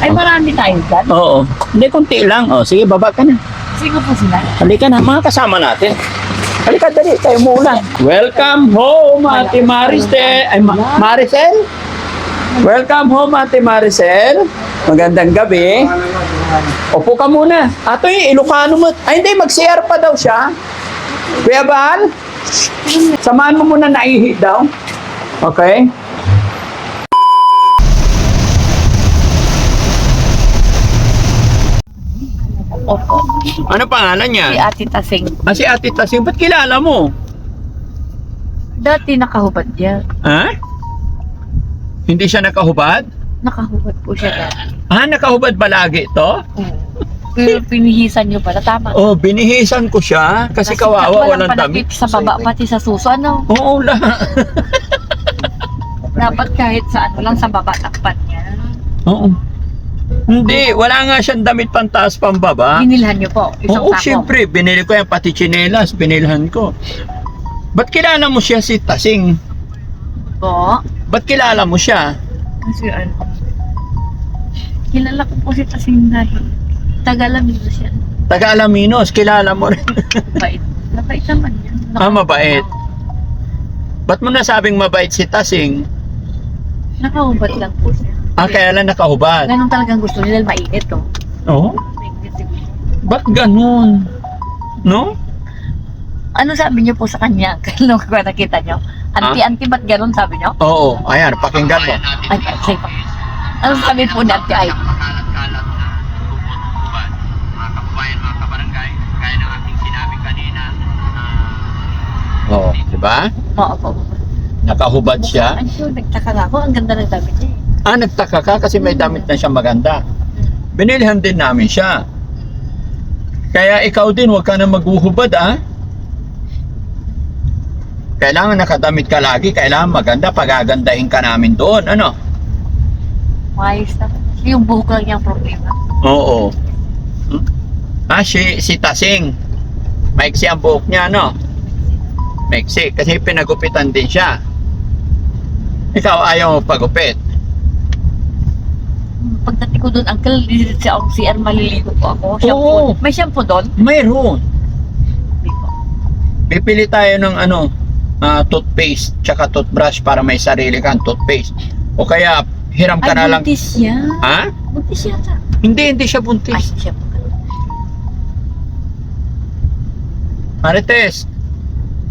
Ay, marami tayo dyan. Oo. Hindi, konti lang. O, sige, baba ka na. Sino po sila? Halika na, mga kasama natin. Halika, dali, tayo muna. Welcome home, Ate Maricel. Ay, Ma- Maricel? Welcome home, Ate Maricel. Magandang gabi. Upo ka muna. Atoy, Ilocano mo. Ay, hindi, mag-CR pa daw siya. Kuya Bal, samahan mo muna naihi daw. Okay? Opo. Ano pangalan niya? Si Ate Tasing. Ah, si Ate Tasing, ba't kilala mo? Dati nakahubad niya. Ha? Hindi siya nakahubad? Nakahubad po siya dati. Ah, nakahubad ba lagi ito? Oo. Pero pinihisan niyo pala. Tama. Oh, binihisan ko siya kasi kawawa walang damit. sa baba, pati sa suso. Ano? Oo, lahat. Dapat kahit sa ano lang, sa baba, takpan niya. Oo. Hindi, wala nga siyang damit pantaas pambaba. Binilhan niyo po. Isang Oo, sako. siyempre, binili ko yan, pati chinelas, binilhan ko. Ba't kilala mo siya si Tasing? Po. Ba't kilala mo siya? Kasi ano, kilala ko po si Tasing dahil Tagalamig na siya. Taga Alaminos, kilala mo rin. Mabait. Mabait naman yan. Ah, mabait. Ba't mo nasabing mabait si Tasing? Nakahubad lang po siya. Ah, kaya lang nakahubad. Ganun talagang gusto nila, mainit oh. Oo? Mainit siguro. Ba't ganun? No? Ano sabi niyo po sa kanya? Nung nakita niyo? Anti-anti ba't ganun sabi niyo? Oo, ayan, pakinggan mo. Ay, ay, say pa. Ano sabi po ni Ate Ay? Oo, di ba? Oo po. Nakahubad siya. Ay, sure, nagtaka na ako. Ang ganda ng damit niya eh. Ah, nagtaka ka kasi may damit na siya maganda. Binilhan din namin siya. Kaya ikaw din, huwag ka na maghuhubad, ah. Kailangan nakadamit ka lagi, kailangan maganda, pagagandahin ka namin doon, ano? Maayos naman. Yung buhok lang yung problema. Oo. Hmm? Ah, si, si Tasing. Maiksi ang buhok niya, no? Maiksi, kasi pinagupitan din siya. Ikaw ayaw mo pagupit. Pagdating ko doon, uncle, di sa CR maliligo po ako. Shampoo. Oo. May shampoo doon? Mayroon. Hindi po. Bibili tayo ng ano, ah, toothpaste, tsaka toothbrush para may sarili kang toothpaste. O kaya, hiram ka Ay, na lang. buntis siya. Ha? Buntis yata. Hindi, hindi siya Ay, buntis. siya po. Marites,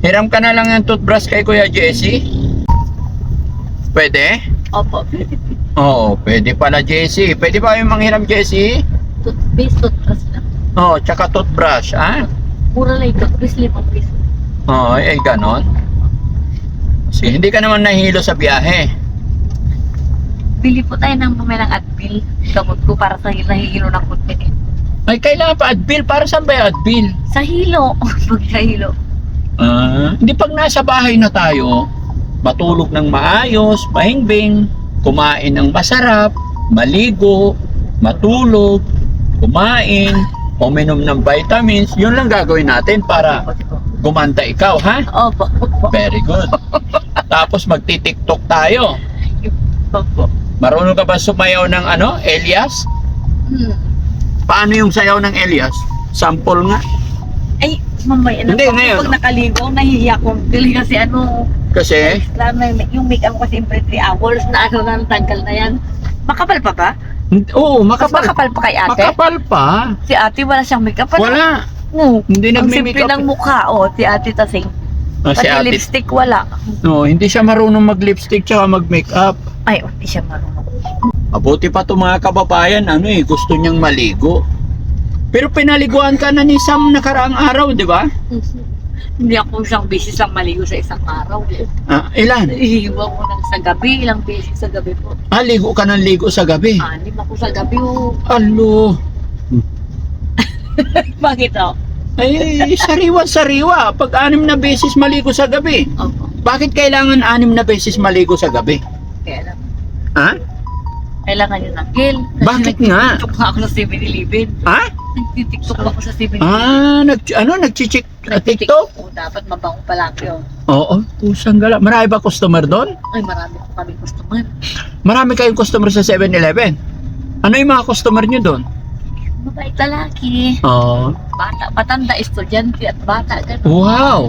hiram ka na lang ng toothbrush kay Kuya Jesse. Pwede? Opo. Oo, pwede pala Jesse. Pwede ba yung manghiram Jesse? Toothpaste, toothbrush lang. Oo, tsaka toothbrush, ha? Mura lang yung toothpaste, limang piso. Oo, eh, ganon. Kasi hindi ka naman nahilo sa biyahe. Bili po tayo ng mamaya ng Advil. Gamot ko para sa nahihilo ng kontinent. Ay, kailangan pa Advil. Para saan ba yung Advil? Sa hilo. Pag sa hilo. Ah, hindi pag nasa bahay na tayo, matulog ng maayos, mahingbing, kumain ng masarap, maligo, matulog, kumain, uminom ng vitamins, yun lang gagawin natin para gumanda ikaw, ha? Opo. Very good. Tapos magti-tiktok tayo. Opo. Marunong ka ba sumayaw ng ano, Elias? Hmm. Paano yung sayaw ng Elias? Sample nga. Ay, mamaya na Hindi, po. ngayon. Pag nakaligo, nahihiya ko. Dili kasi ano, Kasi, yung make-up ko siyempre 3 hours na ano na tanggal na yan. Makapal pa ba? oo, Mas makapal. makapal pa kay ate? Makapal pa. Si ate wala siyang make-up. Ano? Wala. Oo. Hindi Ang nagme-make simple up. ng mukha, oh. Si ate tasing. Si Pati ate. lipstick wala. No, hindi siya marunong mag-lipstick tsaka mag-makeup. Ay, oh, hindi siya marunong. Mabuti pa to mga kababayan, ano eh, gusto niyang maligo. Pero pinaliguan ka na ni Sam nakaraang araw, di ba? Hindi ako isang beses lang maligo sa isang araw. Ah, ilan? Ihiwa ko lang sa gabi, ilang beses sa gabi po. Ah, ligo ka ng ligo sa gabi. Anim ako sa gabi, oh. Alo. Bakit, oh? Ay, sariwa-sariwa. Pag anim na beses maligo sa gabi. Opo. Bakit kailangan anim na beses maligo sa gabi? Kaya lang. Ha? Kailangan yun ng gel. Bakit nga? Nga ako sa 7-Eleven. Ha? Nagtitiktok ako sa 7-Eleven. Ah, nag, ano, nag-chichik TikTok? Oh, dapat mabango palagi, oh. Oo, pusang gala. Marami ba customer doon? Ay, marami po kami customer. Marami kayong customer sa 7-Eleven? Ano yung mga customer nyo doon? Mabait lalaki. Oo. Bata, patanda, estudyante at bata. Ganun. wow.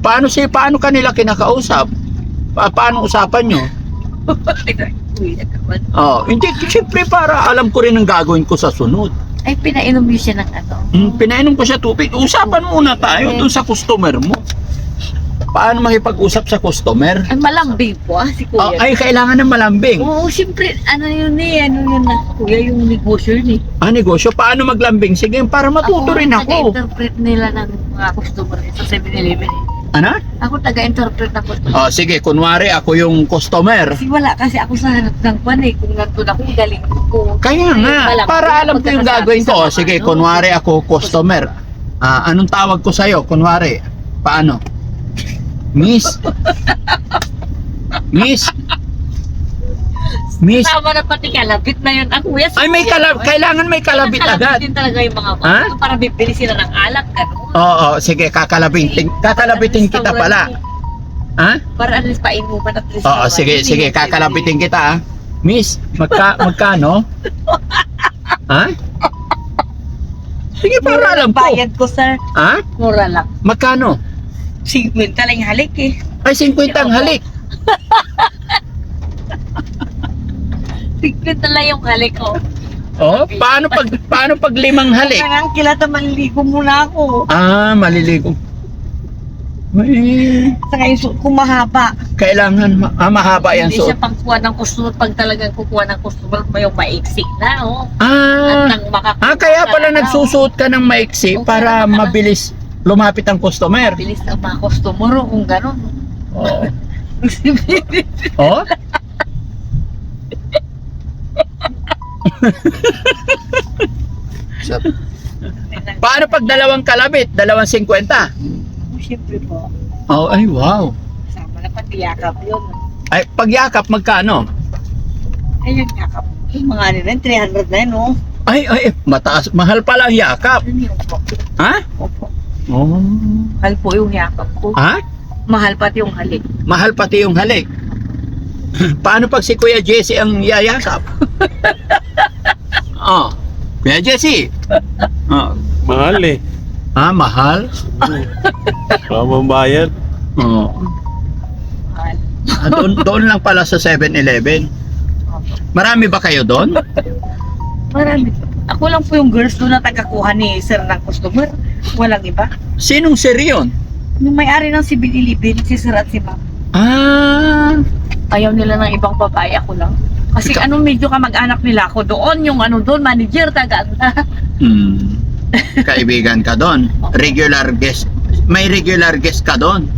Paano si paano kanila kinakausap? Pa- paano usapan nyo? Kuya naman. Oh, hindi siyempre para alam ko rin ang gagawin ko sa sunod. Ay, pinainom niyo siya ng ano. Hmm, pinainom ko siya tubig. Usapan muna tayo doon sa customer mo. Paano makipag-usap sa customer? Ay, malambing po ah, si Oh, kuya. ay, kailangan ng malambing. Oo, siyempre, ano yun eh, ano yun na, kuya, yung negosyo yun eh. Ah, negosyo. Paano maglambing? Sige, para matuto rin ako. taga-interpret nila ng mga customer sa 7-Eleven eh. Ano? Ako taga-interpret customer. Oh, sige, kunwari ako yung customer. Kasi wala kasi ako sa hanap ng kwan eh. Kung nandun ako, galing ko. Kaya nga, Wala ko para alam ko yung gagawin ko. mga Sige, ano. kunwari ako customer. Ah, anong tawag ko sa'yo? Kunwari, paano? Miss? Miss? Miss? Tama na pati kalabit na yun. Ang kuya, Ay, may kalab kailangan may kalabit agad. din talaga yung mga Ha? ha? Para bibili sila ng alak, gano'n. Oo, sige, kakalabitin, kakalabitin kita pala. Ha? Para at least painuman at least. Oo, sige, sige, kakalabitin kita. ah. Miss, magka, magkano? ha? Sige, para alam ko. Bayad ko, sir. Ha? Mura lang. Magkano? 50 lang halik eh. Ay, 50 ang halik. 50 lang yung halik ko. Oh, paano pag paano pag limang halik? Kailangan kilata manligo muna ako. Ah, maliligo. Eh, Sa ngayon, suot ko mahaba. kailangan ma- ah, mahaba yan Hindi suot. siya pangkuha ng customer. Pag talagang kukuha ng customer, may yung maiksik na, oh. Ah, nang makakuha ah kaya ka pala na, nagsusuot ka ng maiksi Okay. para mabilis lumapit ang customer. oh. Bilis ang mga customer, oh, kung gano'n. Oh. Oh? Paano pag dalawang kalabit? Dalawang 50? Siyempre po. Oh, ay wow. Kasama na pati yakap yun. Ay, pagyakap magkano? Ayun, yakap. Yung mga ano na yun, 300 na yun, oh. Ay, ay, mataas. Mahal pala ang yakap. Ano yun po? Ha? Opo. Oh. Mahal po yung yakap ko. Ha? Mahal pati yung halik. Mahal pati yung halik. Paano pag si Kuya Jesse ang yayakap? oh. Kuya Jesse. Oh. Mahal eh. Ah, mahal? Pamambayad. Oo. Mahal. Ah, doon, doon lang pala sa 7-Eleven. Opo. Marami ba kayo doon? Marami. Ako lang po yung girls doon na tagakuha ni sir ng customer. Walang iba. Sinong sir yun? Yung may-ari ng si Bililibin, si sir at si ma'am. Ah, Ayaw nila ng ibang babae, ako lang. Kasi Ikaw- ano, medyo kamag-anak nila ako doon. Yung ano doon, manager, taga hmm. kaibigan ka doon. Regular guest. May regular guest ka doon.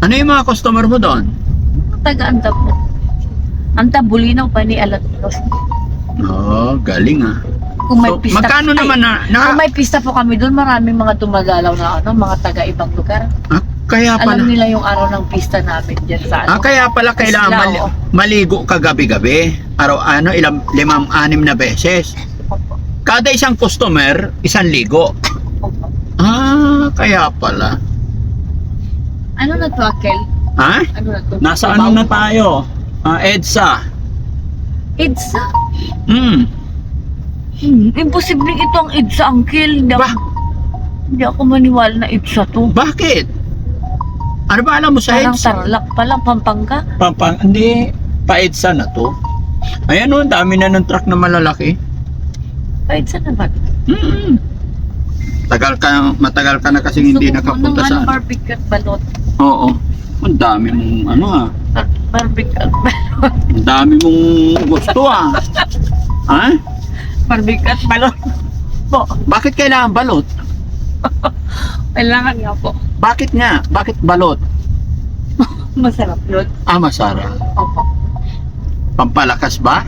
Ano yung mga customer mo doon? taga anta po. Anta bulinaw pa ni Alatros. Oh, galing ah. Kung may So, pista. magkano Ay, naman na, na Kung may pista po kami doon, maraming mga dumadalaw na ano, mga taga ibang lugar. ah, kaya pala. Alam nila yung araw ng pista namin dyan sa Ah, ano. kaya pala kailangan Isla, mali- oo. maligo ka gabi-gabi. Araw ano, ilang limang anim na beses. Kada isang customer, isang ligo. Ah, kaya pala. Ano na to, Akel? Ha? Ano na to? Nasa ano na tayo? Ah, EDSA. EDSA. Hmm. Hmm, imposible ito ang EDSA, Uncle. Hindi ako, Ba? hindi ako maniwala na EDSA to. Bakit? Ano ba alam mo sa Parang EDSA? tarlak pa lang, Pampanga. Pampang, hindi. Pa-EDSA na to. Ayan o, ang dami na ng truck na malalaki. Pa EDSA naman. Hmm. Tagal ka, matagal ka na kasi hindi Gusto ko nakapunta ng sa... ano, barbecue at balot. Oo. Ang dami mong ano ah. Bar- Barbecue at balot. Ang dami mong gusto ah. ha? Barbecue at balot. Po, Bakit kailangan balot? kailangan nga po. Bakit nga? Bakit balot? Masarap yun. Ah, masarap. Opo. Pampalakas ba?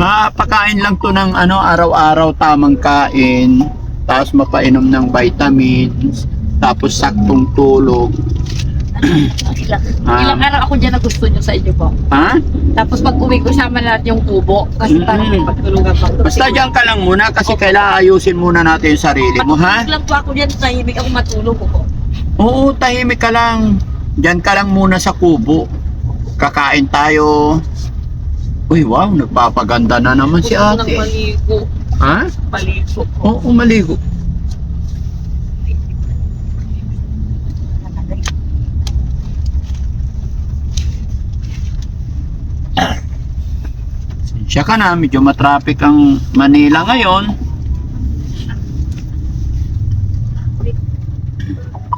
Mapakain lang to ng ano, araw-araw tamang kain, tapos mapainom ng vitamins, tapos saktong tulog. Ilang, Ah. ilang araw ako dyan na gusto nyo sa inyo po. Ha? Tapos pag uwi ko, sama lahat yung kubo. Kasi Mm. parang may pagtulugan pa. Basta dyan ka lang muna kasi kailangan ayusin muna natin yung sarili mo, ha? Matulog lang po ako dyan, tahimik ako matulog ko po. Oo, tahimik ka lang. Diyan ka lang muna sa kubo. Kakain tayo. Uy, wow, nagpapaganda na naman si Gusto ko nang ate. maligo. Ha? Maligo. Oo, maligo. Siya ka na, medyo matraffic ang Manila ngayon.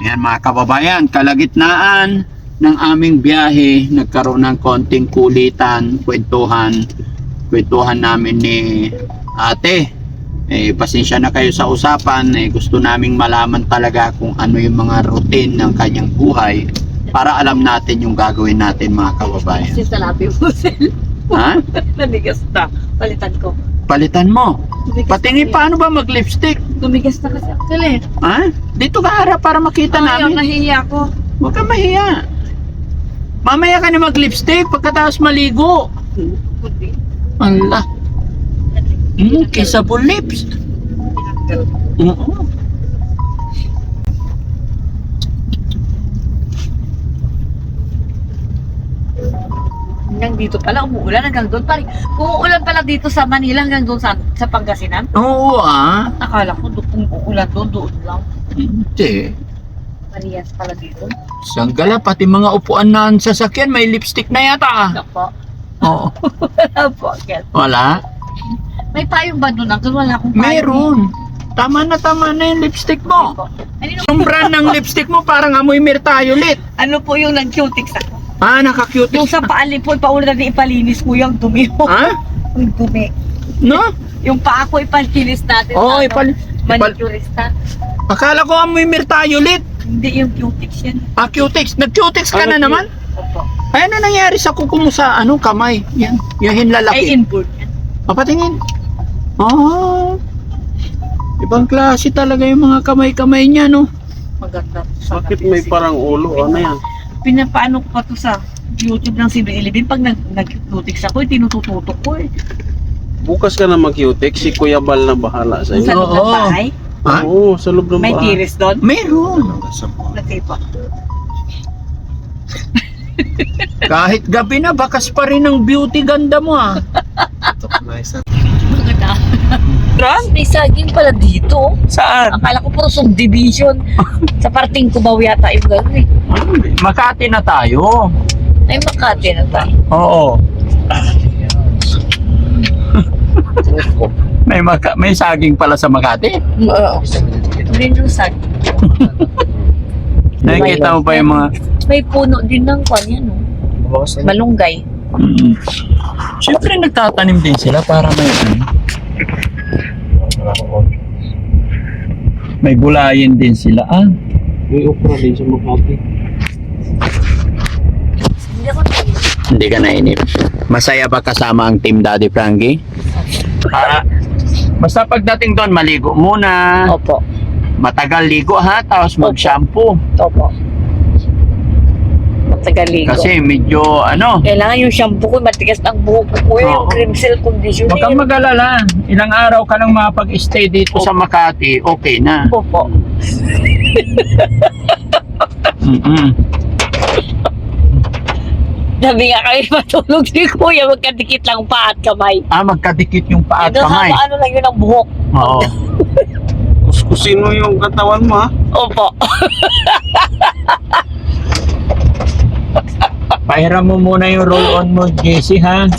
Yan mga kababayan, kalagitnaan ng aming biyahe, nagkaroon ng konting kulitan, kwentuhan, kwentuhan namin ni ate. Eh, pasensya na kayo sa usapan, eh, gusto naming malaman talaga kung ano yung mga routine ng kanyang buhay para alam natin yung gagawin natin mga kababayan. Kasi Sel. Ha? Namigas na. Palitan ko. Palitan mo. Tumigas Patingin na- paano ba mag-lipstick? Tumigas na kasi actually. Ha? Dito ka harap para makita Ayaw, namin. nahiya ko. Huwag ka mahiya. Mamaya ka na mag-lipstick pagkatapos maligo. Allah. Mm, kissable lips. Oo. Dito pala, umuulan hanggang doon. Pari, umuulan pala dito sa Manila hanggang doon sa, sa Pangasinan. Oo ah. Akala ko doon, kung uulan doon, doon lang. Hindi. Parehas pala dito. Sanggala, pati mga upuan na sa sasakyan, may lipstick na yata. ah. Nako. Oo. Wala po, Kel. Wala? May payong ba doon? Uncle? Wala akong payong. Meron. Tama na, tama na yung lipstick mo. Ano, yung- Yung brand ng lipstick mo parang amoy mirtayolit. ano po yung nag-cutix ako? Ah, naka-cute. Yung sa paalin po, paulan na ipalinis ko yung dumi mo. Ha? Yung dumi. No? Yung paa ko ipalinis natin. Oo, sa, ipal... Manicurista. Akala ko amoy mirtayolit. Hindi yung cutix yan. Ah, cutex. Nag-cutex ka na Ano, naman? Opo. Ay, ano nangyari sa kuko mo sa ano, kamay? Yan, yung Ay, hinlalaki. inboard yan. Papatingin. Ah. Ibang klase talaga yung mga kamay-kamay niya, no? Maganda. Bakit may parang ulo? Ano yan? Pinapaano ko pa to sa YouTube ng CB11. Pag nag nag-cutix ako, eh, tinutututok ko eh. Bukas ka na mag-cutex, si Kuya Bal na bahala sa Sa iyo. loob ng Oo. bahay. Ha? Oo, sa loob ng May bahay. tiris doon. Meron. Pa. Kahit gabi na, bakas pa rin ang beauty ganda mo, ah. Maganda. May saging pala dito. Saan? Akala ko puro subdivision. sa parting Cubao yata yung gano'n eh. Makati na tayo. Ay, Makati na tayo. Oo. may maka may saging pala sa Makati. Oo. Hindi nung saging. Nakikita mo pa yung mga May puno din ng kwan yan, no? Malunggay. Mm. Siyempre nagtatanim din sila para may ano. May gulayin din sila. Ah, May okra din sa Makati. Hindi ka nainip. Masaya ba kasama ang team Daddy Frankie? Ah, basta pagdating doon, maligo muna. Opo. Matagal ligo ha, tapos mag-shampoo. Opo. Matagaligo. Kasi medyo ano, Kailangan yung shampoo ko, matigas ang buhok ko eh. Yung Oo. cream cell conditioner. Huwag kang mag-alala. Ilang araw ka lang mapag-stay dito sa Makati, okay na. Opo. Mm-mm. Sabi nga kayo matulog si kuya, magkadikit lang pa at kamay. Ah, magkadikit yung paa at Ito, kamay. ano lang yun ang buhok. Oo. Kuskusin mo yung katawan mo ha. Opo. Pahiram mo muna yung roll-on mo, JC, ha?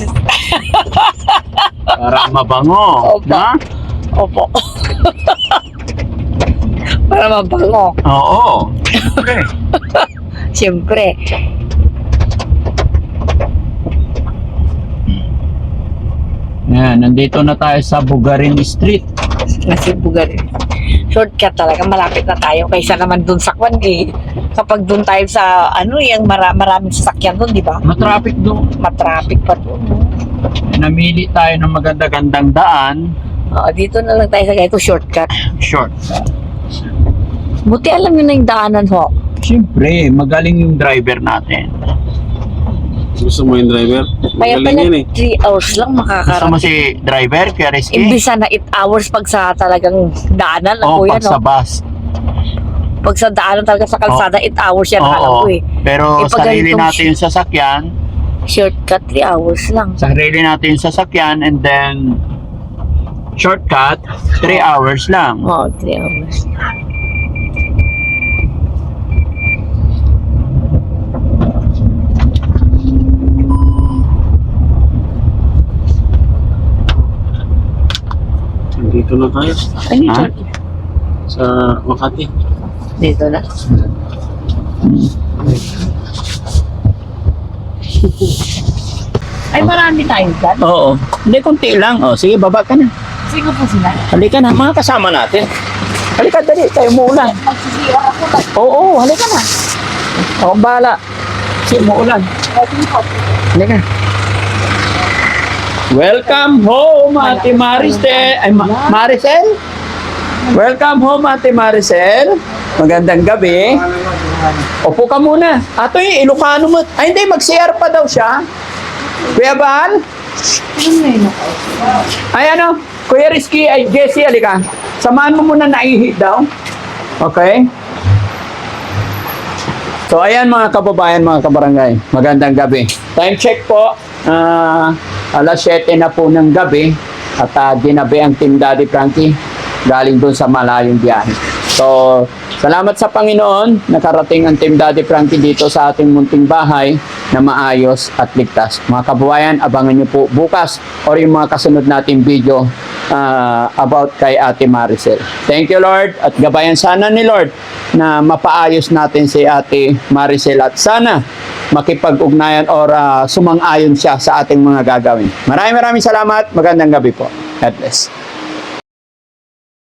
Para mabango. Opo. Na? Opo. Para mabango. Oo. Siyempre. Siyempre. Yan, nandito na tayo sa Bugarin Street. Nasi Bugarin. Shortcut talaga, malapit na tayo. Kaysa naman dun sa kwan eh. Kapag dun tayo sa, ano, yung mara, maraming sasakyan dun, di ba? Matraffic doon. Matraffic pa no? Namili tayo ng maganda-gandang daan. Oo, dito na lang tayo sa ganito, shortcut. Short. Buti alam nyo na yung daanan ho. Siyempre, magaling yung driver natin. Gusto mo yung driver? Kaya Magaling pala yan eh. 3 hours lang Gusto mo makakarating. si driver, kaya risky? Imbisa na 8 hours pag sa talagang daanan lang Oo, po yan. pag sa no? bus. Pag sa daanan talaga sa kalsada, 8 hours yan. Alam ko eh. Pero Eh, sarili natin yung sasakyan, Shortcut 3 hours lang. Sarili natin yung sasakyan and then shortcut, 3 hours lang. Oo, 3 hours. Dito na tayo Ano sa Makati. Dito na. Ay, marami tayo dyan. Oo. Hindi, kunti lang. O, sige, baba ka na. Sige po sila. Halika na, mga kasama natin. Halika, dali. Tayo muulan. Magsisira ako lang. Oo, halika na. Ako bahala. Sige, muulan. Halika. Welcome home, Ate Maricel. Ay, Ma- Maricel? Welcome home, Ate Maricel. Magandang gabi. Upo ka muna. Atoy, Ilocano mo. Ay, hindi. Mag-CR pa daw siya. Kuya Bal? Ay, ano? Kuya Rizky, ay Jessie, alika. Samahan mo muna naihi daw. Okay? So, ayan mga kababayan, mga kabarangay. Magandang gabi. Time check po. ah, alas 7 na po ng gabi. At uh, dinabi ang Team Daddy Frankie galing doon sa malayong biyahe. So, salamat sa Panginoon. Nakarating ang Team Daddy Frankie dito sa ating munting bahay na maayos at ligtas. Mga kababayan, abangan nyo po bukas or yung mga kasunod nating video ah, about kay Ate Maricel. Thank you, Lord. At gabayan sana ni Lord na mapaayos natin si Ate Maricel at sana makipag-ugnayan or ah, sumang-ayon siya sa ating mga gagawin. Maraming maraming salamat. Magandang gabi po. God bless.